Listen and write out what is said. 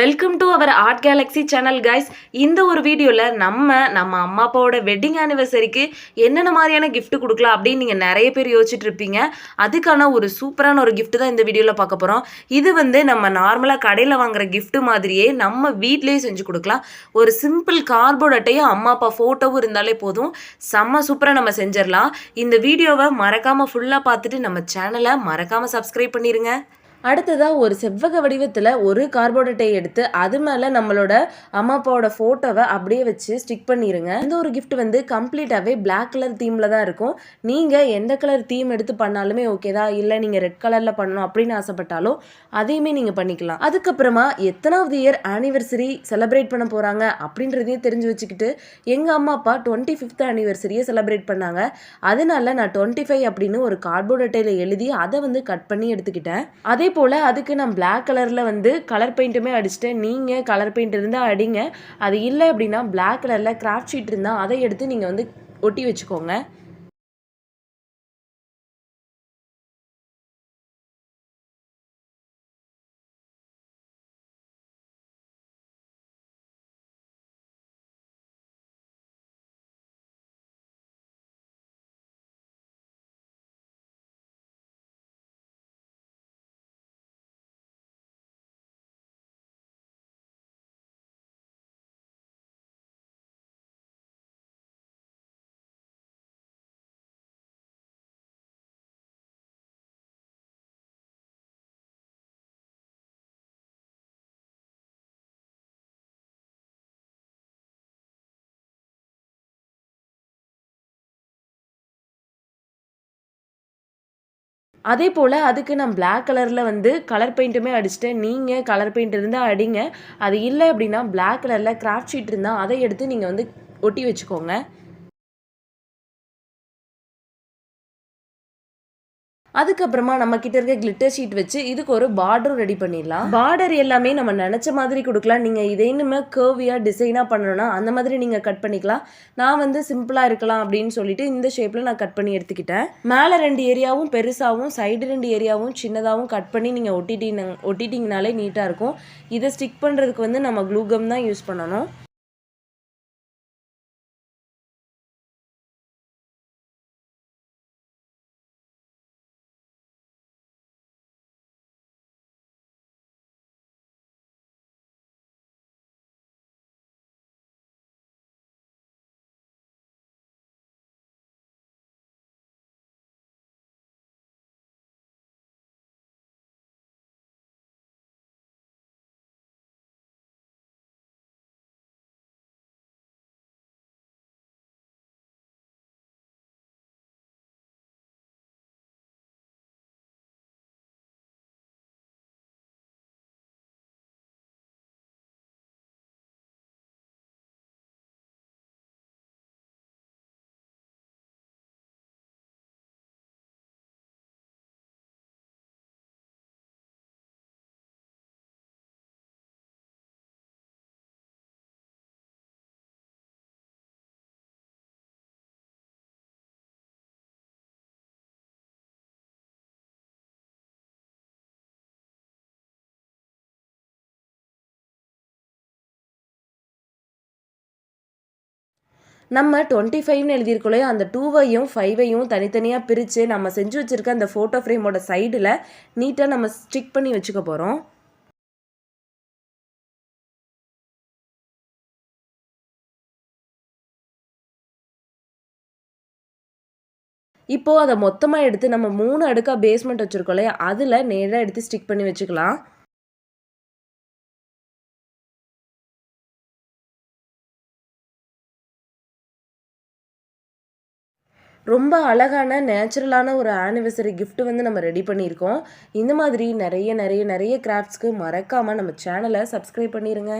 Welcome to our art galaxy channel guys இந்த ஒரு வீடியோவில் நம்ம நம்ம அம்மா அப்பாவோட வெட்டிங் ஆனிவர்சரிக்கு என்னென்ன மாதிரியான கிஃப்ட் கொடுக்கலாம் அப்படின்னு நீங்கள் நிறைய பேர் யோசிச்சுட்டு இருப்பீங்க. அதுக்கான ஒரு சூப்பரான ஒரு கிஃப்ட் தான் இந்த வீடியோவில் பார்க்க போகிறோம் இது வந்து நம்ம நார்மலாக கடையில் வாங்குற கிஃப்ட் மாதிரியே நம்ம வீட்டிலேயே செஞ்சு கொடுக்கலாம். ஒரு சிம்பிள் கார்போர்ட் அட்டையும் அம்மா அப்பா ஃபோட்டோவும் இருந்தாலே போதும். செம்ம சூப்பராக நம்ம செஞ்சிடலாம். இந்த வீடியோவை மறக்காமல் ஃபுல்லாக பார்த்துட்டு நம்ம சேனலை மறக்காமல் சப்ஸ்கிரைப் பண்ணிடுங்க அடுத்ததாக ஒரு செவ்வக வடிவத்தில் ஒரு கார்போர்ட் எடுத்து அது மேலே நம்மளோட அம்மா அப்பாவோட ஃபோட்டோவை அப்படியே வச்சு ஸ்டிக் பண்ணிடுங்க இந்த ஒரு கிஃப்ட் வந்து கம்ப்ளீட்டாகவே பிளாக் கலர் தீமில் தான் இருக்கும். நீங்கள் எந்த கலர் தீம் எடுத்து பண்ணாலுமே ஓகே தான். இல்லை நீங்கள் ரெட் கலரில் பண்ணணும் அப்படின்னு ஆசைப்பட்டாலும் அதையுமே நீங்கள் பண்ணிக்கலாம். அதுக்கப்புறமா எத்தனாவது இயர் ஆனிவர்சரி செலிப்ரேட் பண்ண போகிறாங்க அப்படின்றதையும் தெரிஞ்சு வச்சுக்கிட்டு எங்கள் அம்மா அப்பா டுவெண்ட்டி ஃபிஃப்த் ஆனிவர்சரியை செலிப்ரேட் பண்ணாங்க. அதனால நான் டுவெண்ட்டி ஃபைவ் அப்படின்னு ஒரு கார்போர்ட் அட்டையில் எழுதி அதை வந்து கட் பண்ணி எடுத்துக்கிட்டேன். அதே போல் அதுக்கு நான் பிளாக் கலரில் வந்து கலர் பெயிண்ட்டுமே அடிச்சிட்டேன். நீங்கள் கலர் பெயிண்ட் இருந்தால் அடிங்க. அது இல்லை அப்படின்னா பிளாக் கலரில் கிராஃப்ட் ஷீட் இருந்தால் அதை எடுத்து நீங்கள் வந்து ஒட்டி வச்சுக்கோங்க. அதே போல் அதுக்கு நான் பிளாக் கலரில் வந்து கலர் பெயிண்ட்டுமே அடிச்சிட்டேன் நீங்கள் கலர் பெயிண்ட் இருந்தால் அடிங்க. அது இல்லை அப்படின்னா பிளாக் கலரில் கிராஃப்ட் ஷீட் இருந்தால் அதை எடுத்து நீங்கள் வந்து ஒட்டி வச்சுக்கோங்க. அதுக்கப்புறமா நம்ம கிட்ட இருக்க கிளிட்டர் ஷீட் வச்சு இதுக்கு ஒரு பார்டரும் ரெடி பண்ணிடலாம். பார்டர் எல்லாமே நம்ம நினச்ச மாதிரி கொடுக்கலாம். நீங்கள் இதை இன்னுமே கேர்வியாக டிசைனாக பண்ணணும்னா அந்த மாதிரி நீங்கள் கட் பண்ணிக்கலாம். நான் வந்து சிம்பிளாக இருக்கலாம் அப்படின்னு சொல்லிட்டு இந்த ஷேப்பில் நான் கட் பண்ணி எடுத்துக்கிட்டேன். மேலே ரெண்டு ஏரியாவும் பெருசாகவும் சைடு ரெண்டு ஏரியாவும் சின்னதாகவும் கட் பண்ணி நீங்கள் ஒட்டிட்டீங்க ஒட்டிட்டிங்கனாலே நீட்டாக இருக்கும். இதை ஸ்டிக் பண்ணுறதுக்கு வந்து நம்ம க்ளூகம் தான் யூஸ் பண்ணணும். நம்ம டுவெண்ட்டி ஃபைவ்னு எழுதியிருக்கோம் அந்த டூவையும் ஃபைவையும் தனித்தனியாக பிரித்து நம்ம செஞ்சு வச்சுருக்க அந்த ஃபோட்டோ ஃப்ரேமோட சைடில் நீட்டாக நம்ம ஸ்டிக் பண்ணி வச்சுக்க போகிறோம் இப்போது அதை மொத்தமாக எடுத்து நம்ம மூணு அடுக்காக பேஸ்மெண்ட் வச்சுருக்கோம் இல்லையா அதில் நேராக எடுத்து ஸ்டிக் பண்ணி வச்சுக்கலாம். ரொம்ப அழகான நேச்சுரலான ஒரு ஆனிவர்சரி கிஃப்ட் வந்து நம்ம ரெடி பண்ணியிருக்கோம். இந்த மாதிரி நிறைய நிறைய நிறைய கிராஃப்ட்ஸ்க்கு மறக்காமல் நம்ம சேனலை சப்ஸ்கிரைப் பண்ணிடுங்க